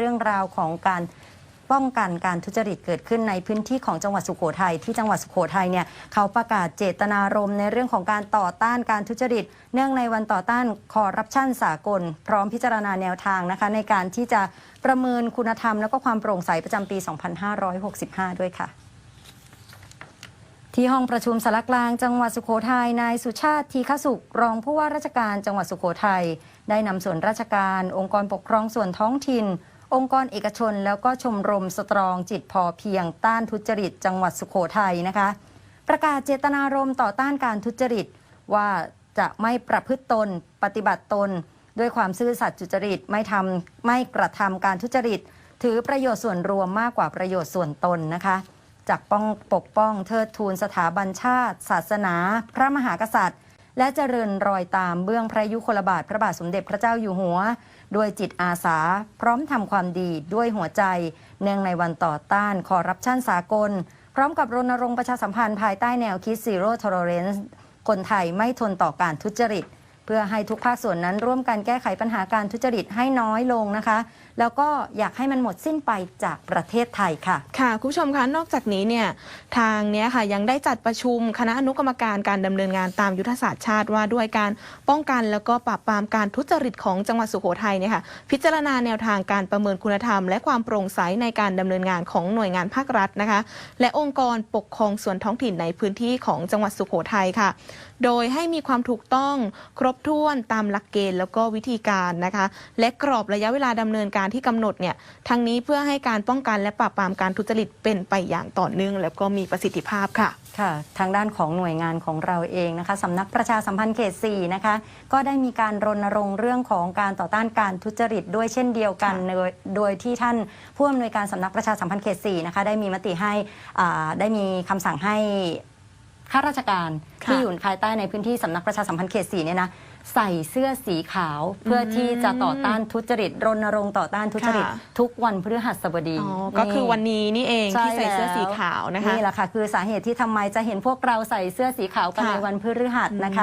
เรื่องราวของการป้องกันการทุจริตเกิดขึ้นในพื้นที่ของจังหวัดสุโขทัยที่จังหวัดสุโขทัยเนี่ยเขาประกาศเจตนารมณ์ในเรื่องของการต่อต้านการทุจริต เนื่องในวันต่อต้านคอร์รัปชันสากล พร้อมพิจารณาแนวทางนะคะ ในการที่จะประเมินคุณธรรม แล้วก็ความโปร่งใสประจำปี 2565 ด้วยค่ะที่ห้องประชุมสารกลางจังหวัดสุโขทัยนายสุชาติทีฆสุข รองผู้ว่าราชการจังหวัดสุโขทัยได้นำส่วนราชการ องค์กรปกครองส่วนท้องถิ่น องค์กรเอกชนแล้วก็ชมรมสตรองจิตพอเพียงต้านทุจริต จังหวัดสุโขทัยนะคะ ประกาศเจตนารมณ์ต่อต้านการทุจริต ว่าจะไม่ประพฤติตน ปฏิบัติตน ด้วยความซื่อสัตย์สุจริตไม่ทำไม่กระทำการทุจริต ถือประโยชน์ส่วนรวมมากกว่าประโยชน์ส่วนตนนะคะจากป้องปกป้องเทิดทูนสถาบันชาติ ศาสนา พระมหากษัตริย์ และเจริญรอยตามเบื้องพระยุคลบาทพระบาทสมเด็จพระเจ้าอยู่หัว ด้วยจิตอาสา พร้อมทำความดีด้วยหัวใจ เนื่องในวันต่อต้านคอร์รัปชันสากล พร้อมกับรณรงค์ประชาสัมพันธ์ภายใต้แนวคิด Zero Tolerance คนไทยไม่ทนต่อการทุจริต เพื่อให้ทุกภาคส่วนนั้นร่วมกันแก้ไขปัญหาการทุจริตให้น้อยลงนะคะ แล้วก็อยากให้มันหมดสิ้นไปจากประเทศไทยค่ะ ค่ะคุณผู้ชมคะนอกจากนี้เนี่ยทางเนี้ยค่ะยังได้จัดประชุมคณะอนุกรรมการการดำเนินงานตามยุทธศาสตร์ชาติว่าด้วยการป้องกันแล้วก็ปราบปรามการทุจริตของจังหวัดสุโขทัยเนี่ยค่ะพิจารณาแนวทางการประเมินคุณธรรม และความโปร่งใสในการดำเนินงานของหน่วยงานภาครัฐนะคะ และองค์กรปกครองส่วนท้องถิ่นในพื้นที่ของจังหวัดสุโขทัยค่ะ โดยให้มีความถูกต้องครบถ้วนตามหลักเกณฑ์แล้วก็วิธีการนะคะ และกรอบระยะเวลาดำเนินการที่กำหนดเนี่ยทั้งนี้เพื่อให้การป้องกันและปราบปรามการทุจริตเป็นไปอย่างต่อเนื่องแล้วก็มีประสิทธิภาพค่ะค่ะ ทางด้านของหน่วยงานของเราเองนะคะสำนักประชาสัมพันธ์เขต4นะคะ ก็ได้มีการรณรงค์เรื่องของการต่อต้านการทุจริตด้วยเช่นเดียวกันค่ะโดยโดยที่ท่านผู้อำนวยการสำนักประชาสัมพันธ์เขต4นะคะได้มีมติให้อ่าได้มีคำสั่งให้ ข้าราชการค่ะที่อยู่ภายใต้ในพื้นที่สำนักประชาสัมพันธ์เขต4เนี่ยนะใส่เสื้อสีขาวเพื่อที่จะต่อต้านทุจริตรณรงค์ต่อต้านทุจริต ค่ะ ทุกวันพฤหัสบดี อ๋อก็คือวันนี้นี่เองใช่ที่ใส่เสื้อแล้วสีขาวนะคะ นี่แหละค่ะ คือสาเหตุที่ทำไมจะเห็นพวกเราใส่เสื้อสีขาวกันค่ะ ในวันพฤหัสนะคะ